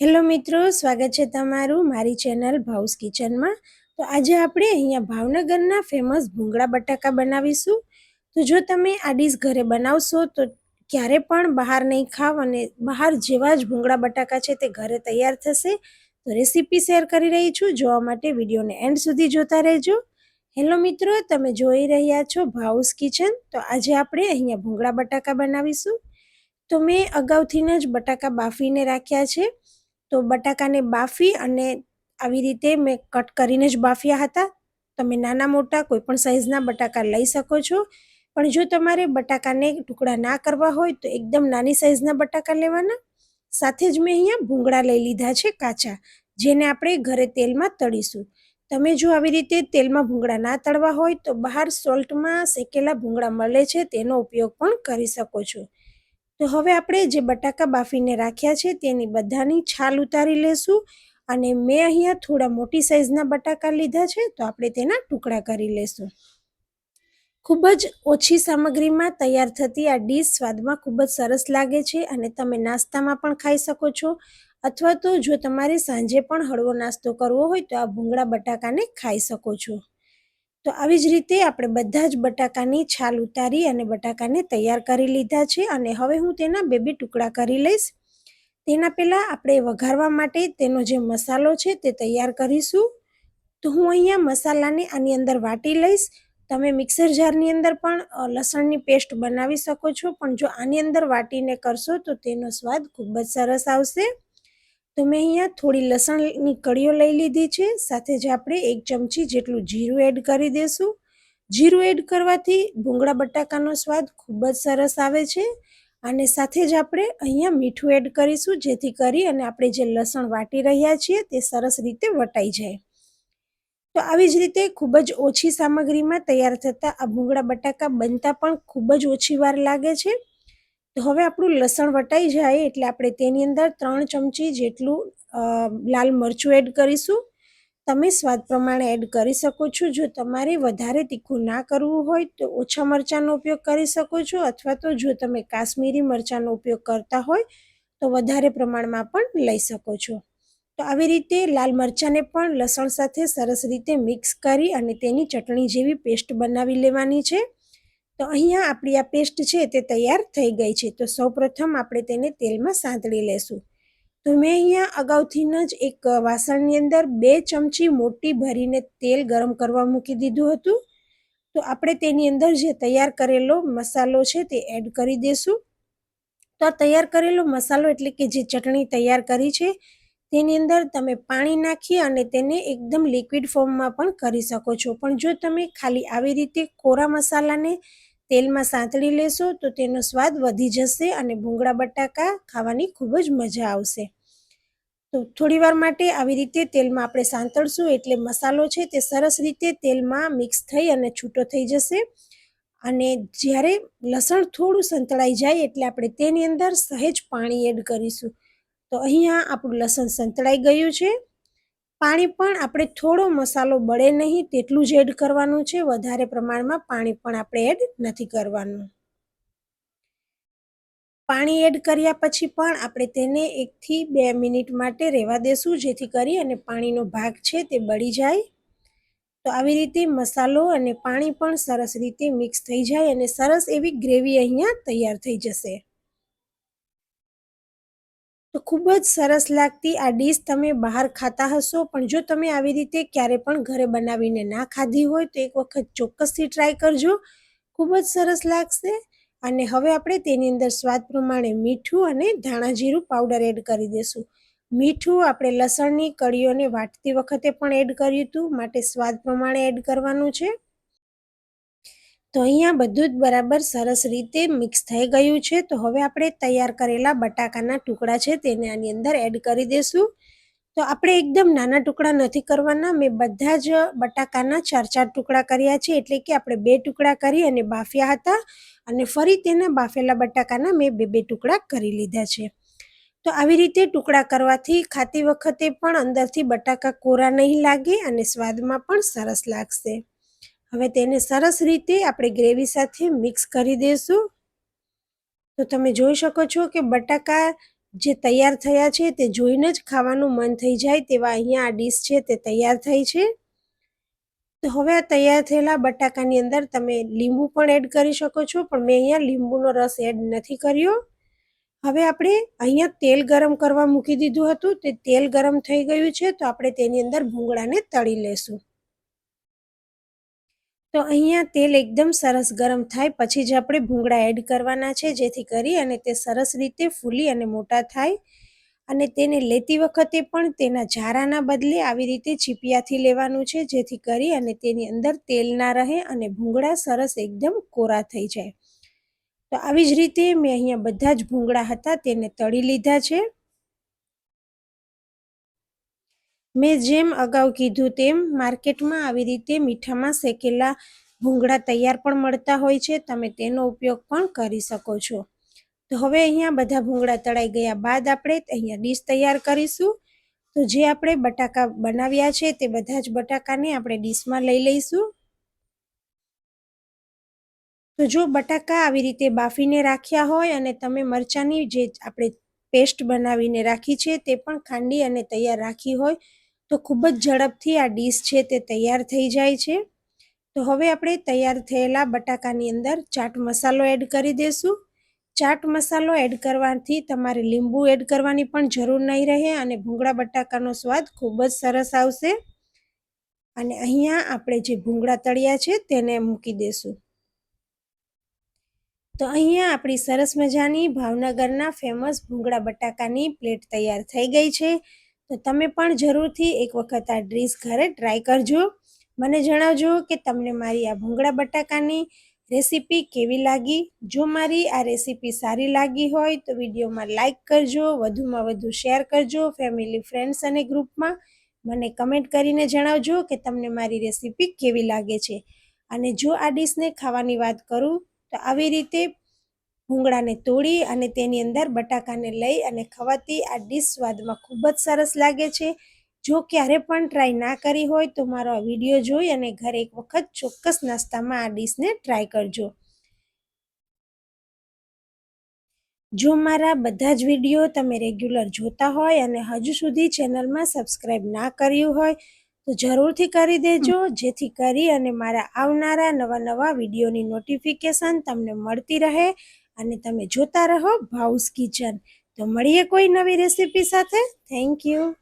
Hello મિત્રો, સ્વાગત છે તમારું મારી ચેનલ ભાઉસ કિચનમાં. તો આજે આપણે અહીંયા ભાવનગરના ફેમસ ભૂંગળા બટાકા બનાવીશું. તો જો તમે આ ડીશ ઘરે બનાવશો, તો ક્યારે પણ બહાર નહીં ખાવ અને બહાર જેવા જ ભૂંગળા બટાકા છે તે ઘરે તૈયાર થશે. તો રેસીપી શેર કરી રહી છું, જોવા માટે વિડીયોને એન્ડ સુધી જોતા રહેજો. હેલો મિત્રો, તમે જોઈ રહ્યા છો ભાઉસ કિચન. તો આજે આપણે અહીંયા ભૂંગળા બટાકા બનાવીશું. તો મેં અગાઉથી જ બટાકા બાફીને રાખ્યા છે. તો બટાકાને બાફી અને આવી રીતે મેં કટ કરીને જ બાફ્યા હતા. તમે નાના મોટા કોઈ પણ સાઇઝના બટાકા લઈ શકો છો. પણ જો તમારે બટાકાને ટુકડા ના કરવા હોય તો એકદમ નાની સાઇઝના બટાકા લેવાના. સાથે જ મેં અહીંયા ભૂંગળા લઈ લીધા છે કાચા, જેને આપણે ઘરે તેલમાં તળીશું. તમે જો આવી રીતે તેલમાં ભૂંગળા ના તળવા હોય તો બહાર સોલ્ટમાં શેકેલા ભૂંગળા મળે છે, તેનો ઉપયોગ પણ કરી શકો છો. તો હવે આપણે જે બટાકા બાફીને રાખ્યા છે તેની બધાની છાલ ઉતારી લેશું અને મેં અહીંયા થોડા મોટી સાઇઝના બટાકા લીધા છે તો આપણે તેના ટુકડા કરી લેશું. ખૂબ જ ઓછી સામગ્રીમાં તૈયાર થતી આ ડીશ સ્વાદમાં ખૂબ જ સરસ લાગે છે અને તમે નાસ્તામાં પણ ખાઈ શકો છો અથવા તો જો તમારે સાંજે પણ હળવો નાસ્તો કરવો હોય તો આ ભૂંગળા બટાકાને ખાઈ શકો છો. તો આવી જ રીતે આપણે બધા જ બટાકાની છાલ ઉતારી અને બટાકાને તૈયાર કરી લીધા છે અને હવે હું તેના બે બે ટુકડા કરી લઈશ. તેના પહેલાં આપણે વઘારવા માટે તેનો જે મસાલો છે તે તૈયાર કરીશું. તો હું અહીંયા મસાલાને આની અંદર વાટી લઈશ. તમે મિક્સર જારની અંદર પણ લસણની પેસ્ટ બનાવી શકો છો, પણ જો આની અંદર વાટીને કરશો તો તેનો સ્વાદ ખૂબ જ સરસ આવશે. તો મેં અહીંયા થોડી લસણની કળીઓ લઈ લીધી છે. સાથે જ આપણે એક ચમચી જેટલું જીરું એડ કરી દઈશું જીરું એડ કરવાથી ભૂંગળા બટાકાનો સ્વાદ ખૂબ જ સરસ આવે છે અને સાથે જ આપણે અહીંયા મીઠું એડ કરીશું જેથી કરી અને આપણે જે લસણ વાટી રહ્યા છીએ તે સરસ રીતે વટાઈ જાય. તો આવી જ રીતે ખૂબ જ ઓછી સામગ્રીમાં તૈયાર થતા આ ભૂંગળા બટાકા બનતા પણ ખૂબ જ ઓછી વાર લાગે છે. તો હવે આપણું લસણ વટાઈ જાય એટલે આપણે તેની અંદર ત્રણ ચમચી જેટલું લાલ મરચું એડ કરીશું. તમે સ્વાદ પ્રમાણે એડ કરી શકો છો. જો તમારે વધારે તીખું ના કરવું હોય તો ઓછા મરચાંનો ઉપયોગ કરી શકો છો અથવા તો જો તમે કાશ્મીરી મરચાંનો ઉપયોગ કરતા હોય તો વધારે પ્રમાણમાં પણ લઈ શકો છો. તો આવી રીતે લાલ મરચાંને પણ લસણ સાથે સરસ રીતે મિક્સ કરી અને તેની ચટણી જેવી પેસ્ટ બનાવી લેવાની છે. તો અહીંયા આપણી આ પેસ્ટ છે તે તૈયાર થઈ ગઈ છે. તો સૌપ્રથમ આપણે તેને તેલમાં સાંતળી લેશું. તો મેં અહીંયા અગાઉથી જ એક વાસણની અંદર બે ચમચી મોટી ભરીને તેલ ગરમ કરવા મૂકી દીધું હતું. તો આપણે તેની અંદર જે તૈયાર કરેલો મસાલો છે તે એડ કરી દેશું. તો તૈયાર કરેલો મસાલો એટલે કે જે ચટણી તૈયાર કરી છે તેની અંદર તમે પાણી નાખી અને તેને એકદમ લિક્વિડ ફોર્મમાં પણ કરી શકો છો. પણ જો તમે ખાલી આવી રીતે કોરા મસાલાને તેલમાં સાંતળી લેશો, તો તેનો સ્વાદ વધી જશે અને ભૂંગળા બટાકા ખાવાની ખૂબ જ મજા આવશે. તો થોડી વાર માટે આવી રીતે તેલમાં આપણે સાંતળશું, એટલે મસાલો છે તે સરસ રીતે તેલમાં મિક્સ થઈ અને છૂટો થઈ જશે. અને જ્યારે લસણ થોડું સંતળાઈ જાય, એટલે આપણે તેની અંદર સહેજ પાણી એડ કરીશું. તો અહીંયા આપણું લસણ સંતળાઈ ગયું છે. પાણી પણ આપણે થોડો મસાલો બળે નહીં તેટલું જ એડ કરવાનું છે. વધારે પ્રમાણમાં પાણી પણ આપણે એડ નથી કરવાનું. પાણી એડ કર્યા પછી પણ આપણે તેને એકથી બે મિનિટ માટે રહેવા દેશું, જેથી કરી અને પાણીનો ભાગ છે તે બળી જાય. તો આવી રીતે મસાલો અને પાણી પણ સરસ રીતે મિક્સ થઈ જાય અને સરસ એવી ગ્રેવી અહીંયા તૈયાર થઈ જશે. તો ખૂબ જ સરસ લાગતી આ ડીશ તમે બહાર ખાતા હશો, પણ જો તમે આવી રીતે ક્યારે પણ ઘરે બનાવીને ના ખાધી હોય, તો એક વખત ચોક્કસથી ટ્રાય કરજો. ખૂબ જ સરસ લાગશે. અને હવે આપણે તેની અંદર સ્વાદ પ્રમાણે મીઠું અને ધાણા જીરું પાવડર એડ કરી દઈશું મીઠું આપણે લસણની કળીઓને વાટતી વખતે પણ એડ કર્યું હતું, માટે સ્વાદ પ્રમાણે એડ કરવાનું છે. તો અહીંયા બધું જ બરાબર સરસ રીતે મિક્સ થઈ ગયું છે. તો હવે આપણે તૈયાર કરેલા બટાકાના ટુકડા છે તેને આની અંદર એડ કરી દઈશું તો આપણે એકદમ નાના ટુકડા નથી કરવાના. મેં બધા જ બટાકાના ચાર ચાર ટુકડા કર્યા છે. એટલે કે આપણે બે ટુકડા કરી અને બાફ્યા હતા. અને ફરી તેના બાફેલા બટાકાના મેં બે બે ટુકડા કરી લીધા છે. તો આવી રીતે ટુકડા કરવાથી ખાતી વખતે પણ અંદરથી બટાકા કોરા નહીં લાગે અને સ્વાદમાં પણ સરસ લાગશે. હવે તેને સરસ રીતે આપણે ગ્રેવી સાથે મિક્સ કરી દઈશું તો તમે જોઈ શકો છો કે બટાકા જે તૈયાર થયા છે તે જોઈને જ ખાવાનું મન થઈ જાય તેવા અહીંયા આ ડીશ છે તે તૈયાર થઈ છે. તો હવે આ તૈયાર થયેલા બટાકાની અંદર તમે લીંબુ પણ એડ કરી શકો છો, પણ મેં અહીંયા લીંબુનો રસ એડ નથી કર્યો. હવે આપણે અહીંયા તેલ ગરમ કરવા મૂકી દીધું હતું, તે તેલ ગરમ થઈ ગયું છે, તો આપણે તેની અંદર ભૂંગળાને તળી લેશું. તો અહીંયા તેલ એકદમ સરસ ગરમ થાય. પછી જ આપણે ભૂંગળા એડ કરવાના છે, જેથી કરી અને તે સરસ રીતે ફૂલી અને મોટા થાય. અને તેને લેતી વખતે પણ તેના ઝારાના બદલે આવી રીતે ચીપિયાથી લેવાનું છે, જેથી કરી અને તેની અંદર તેલ ના રહે અને ભૂંગળા સરસ એકદમ કોરા થઈ જાય. તો આવી જ રીતે મેં અહીંયા બધા જ ભૂંગળા હતા, તેને તળી લીધા છે. મેં જેમ અગાઉ કીધું તેમ માર્કેટમાં આવી રીતે મીઠામાં શેકેલા ભૂંગળા તૈયાર પણ મળતા હોય છે. તમે તેનો ઉપયોગ પણ કરી શકો છો. તો હવે અહીંયા બધા ભૂંગળા તળાઈ ગયા બાદ આપણે અહીંયા ડીશ તૈયાર કરીશું. તો જે આપણે બટાકા બનાવ્યા છે તે બધા જ બટાકાને આપણે ડીશમાં લઈ લઈશું. તો જો બટાકા આવી રીતે બાફીને રાખ્યા હોય અને તમે મરચાંની જે આપણે પેસ્ટ બનાવીને રાખી છે તે પણ ખાંડી અને તૈયાર રાખી હોય તો ખૂબ જ ઝડપથી આ ડીશ છે તે તૈયાર થઈ જાય છે. તો હવે આપણે તૈયાર થયેલા બટાકાની અંદર ચાટ મસાલો એડ કરી દઈશું ચાટ મસાલો એડ કરવાથી તમારે લીંબુ એડ કરવાની પણ જરૂર નહીં રહે અને ભૂંગળા બટાકાનો સ્વાદ ખૂબ જ સરસ આવશે. અને અહીંયા આપણે જે ભૂંગળા તળિયા છે તેને મૂકી દઈશું તો અહીંયા આપણી સરસ મજાની ભાવનગરના ફેમસ ભૂંગળા બટાકાની પ્લેટ તૈયાર થઈ ગઈ છે. તો તમે પણ જરૂરથી એક વખત આ ડીશ ઘરે ટ્રાય કરજો. મને જણાવજો કે તમને મારી આ ભૂંગળા બટાકાની રેસીપી કેવી લાગી? જો મારી આ રેસીપી સારી લાગી હોય તો વિડીયોમાં લાઇક કરજો, વધુમાં વધુ શેર કરજો, ફેમિલી, ફ્રેન્ડ્સ અને ગ્રુપમાં મને કમેન્ટ કરીને જણાવજો કે તમને મારી રેસીપી કેવી લાગે છે. અને જો આ ડીશને ખાવાની વાત કરું તો આવી રીતે ભૂંગળાને તોડી અને તેની અંદર બટાકાને લઈ અને ખવાતી આ ડીશ સ્વાદમાં ખૂબ જ સરસ લાગે છે. જો ક્યારે પણ ટ્રાય ના કરી હોય તો મારો આ વીડિયો જોઈ અને ઘરે એક વખત ચોક્કસ નાસ્તામાં આ ડીશને ટ્રાય કરજો. જો મારા બધા જ વીડિયો તમે રેગ્યુલર જોતા હોય અને હજુ સુધી ચેનલમાં સબસ્ક્રાઈબ ના કર્યું હોય તો જરૂરથી કરી દેજો. જેથી કરી અને મારા આવનારા નવા નવા વિડીયોની નોટિફિકેશન તમને મળતી રહે અને તમે જોતા રહો ભાઉસ કિચન. તો મળીએ કોઈ નવી રેસીપી સાથે. Thank you